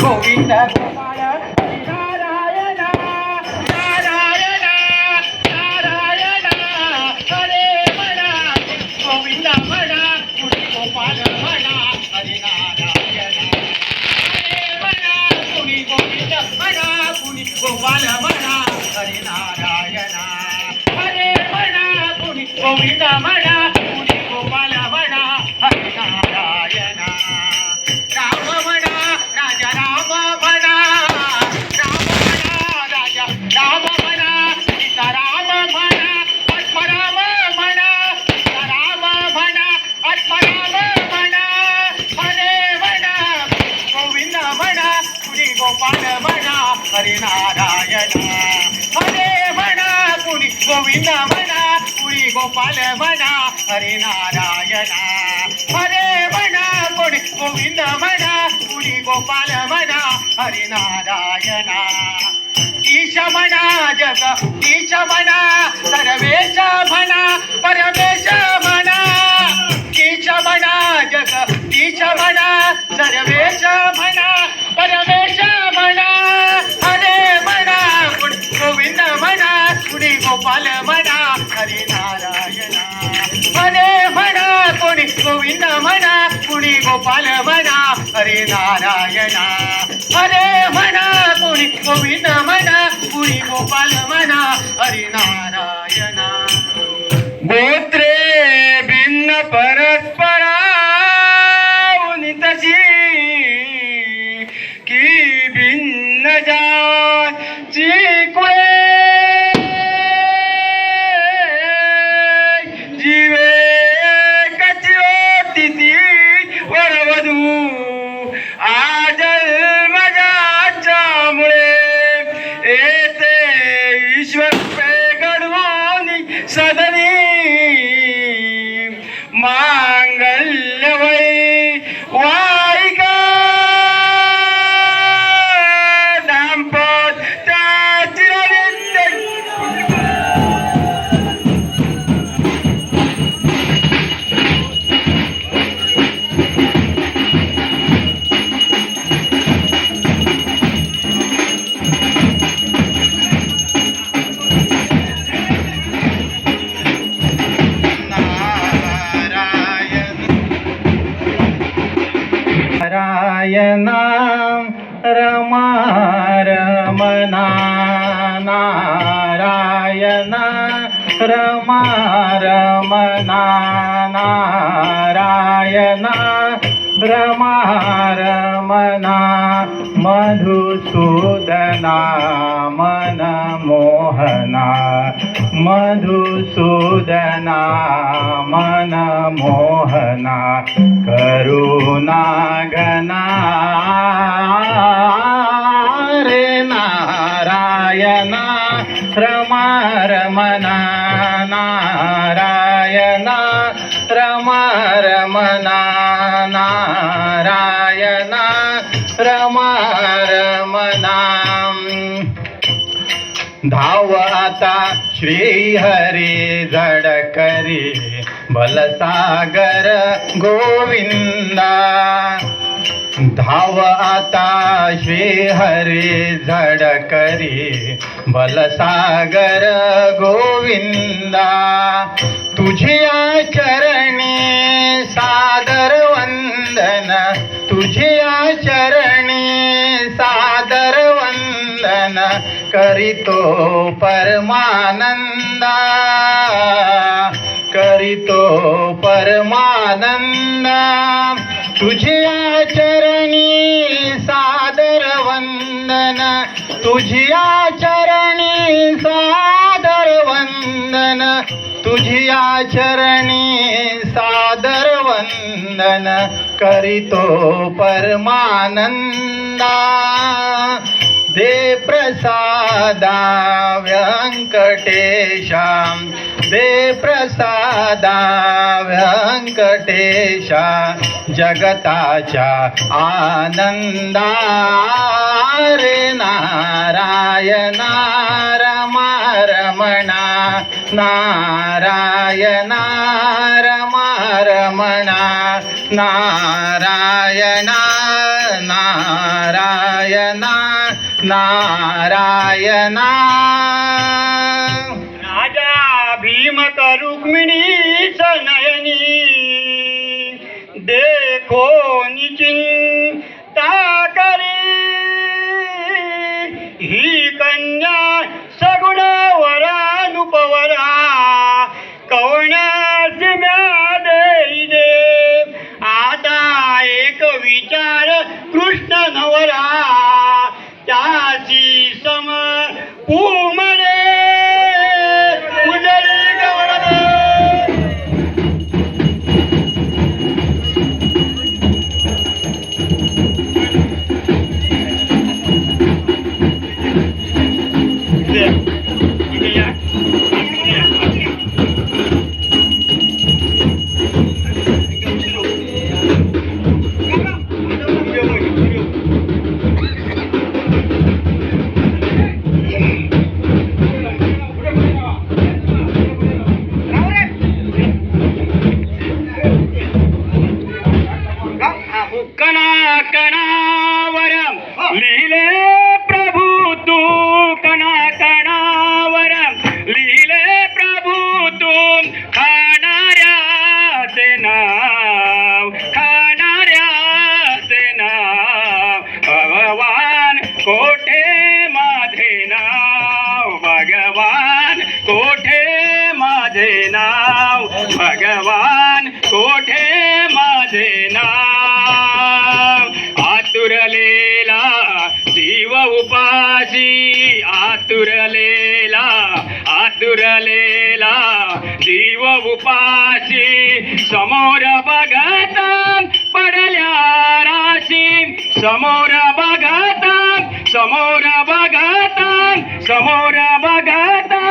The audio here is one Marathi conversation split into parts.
गोविंद. गोपाळ हरी नारायण नारायण नारायण हरे म्हणा गोविंद म्हणा कुणी गोपाळ म्हणा हरी नारायण हरे म्हणा कुणी गोविंद म्हणा कुणी गोपाल म्हणा हरी नारायण हरे म्हणा कुणी गोविंद म्हणा गोपाल म्हणा हरे हरे म्हणा कुणी गोविंद म्हणा कुणी गोपाल म्हणा हरे हरे म्हणा कुणी गोविंद म्हणा कुणी गोपाल म्हणा हरे ईश म्हणा जग ईश म्हणा सर्वेश म्हणा परमे अरे म्हणा कोणी गोविंद म्हणा कुणी गोपाल म्हणा हरे नारायणा. अरे म्हणा कोणी गोविंद म्हणा कुणी गोपाल म्हणा अरे नारायणा. गोत्रे भिन्न परस्परा तशी की भिन्न जा seven. रमणा नारायण रमा रमणा नारायण रमा रमणा मधुसूदना मन मोहना मधुसूदना मन मोहना करुणा घना रे नारायणा रमा रमणा नारायण रमा रमणा नारायण रमा रमणा धाव आता श्री हरी झडकरी बलसागर गोविंदा। धाव आता श्री हरी झडकरी बलसागर गोविंदा। तुझिया चरणी सादर वंदन तुझिया चरणी सादर वंदन करीतो परमानंदा। करीतो परमानंदा। तुझिया चरणी सादर वंदन। तुझिया चरणी सादर वंदन। तुझिया चरणी सादर वंदन। करीतो परमानंदा। दे प्रसादा व्यंकटेशा दे प्रसादा व्यंकटेशा जगताच्या आनंदा रे नारायणा रमा रमणा नारायणा रमा रमणा नारायणा नारायण നാരായണ നാരായണ രാജാ ഭീമക രുക്മിണി സനയനി ദേഖോ നിചിന്താ 一生们不 कणावर लिहिले प्रभू तू कणा कणावर लिहिले प्रभू तू खाणाऱ्याचे नाव. खाणाऱ्याचे नाव. भगवान कोठे माझे नाव? भगवान कोठे माझे नाव? भगवान कोठे उपाशी समोर बघता पडल्या राशी. समोर बघता समोर बघता समोर बघता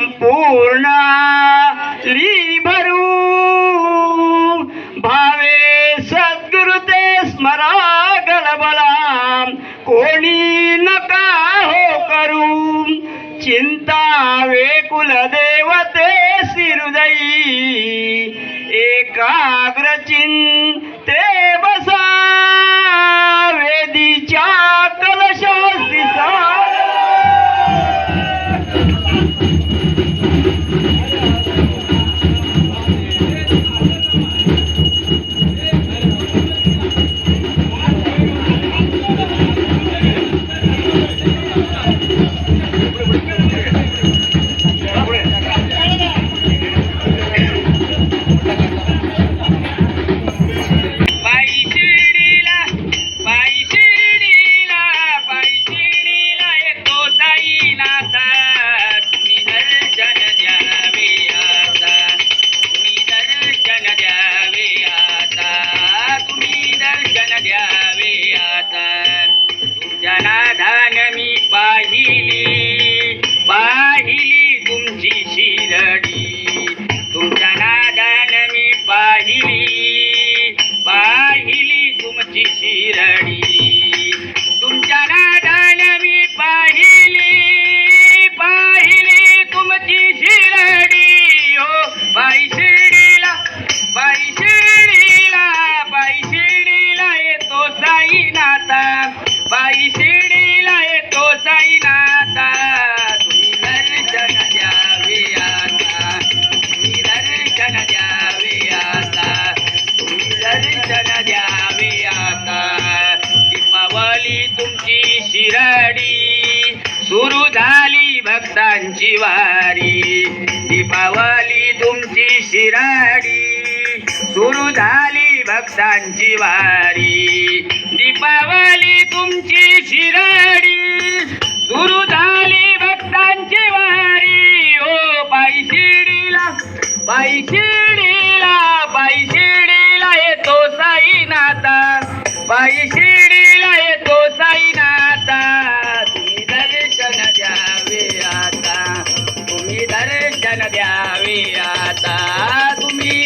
संपूर्ण ली भरू भावे सद्गुरु ते स्मरा गलबला कोणी नका हो करू. चिंता वेकुल देवते सिरुदई एकाग्र चिंता तुमची शिराडी. सुरू झाली भक्तांची वारी. दीपावली तुमची शिराडी. सुरू झाली भक्तांची वारी. दीपावली तुमची शिराडी. सुरू झाली भक्तांची वारी. ओ पायी शिडीला पायी शिडीला शिडीला येतो साईनाथा. पायी शिडी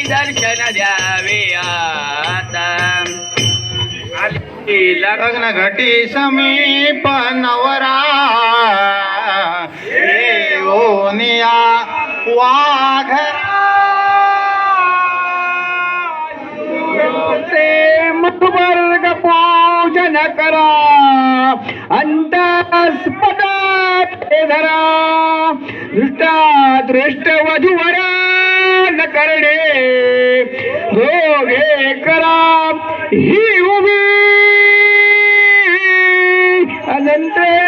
दर्शन द्यावे आता लग्न घटी समीप नवरा ओनिया वाघ वर्ग पूजन करा अंतस्पदा धरा। दृष्टा दृष्ट वधूवरा। करणे. दोघे करा. ही उभी. अनंत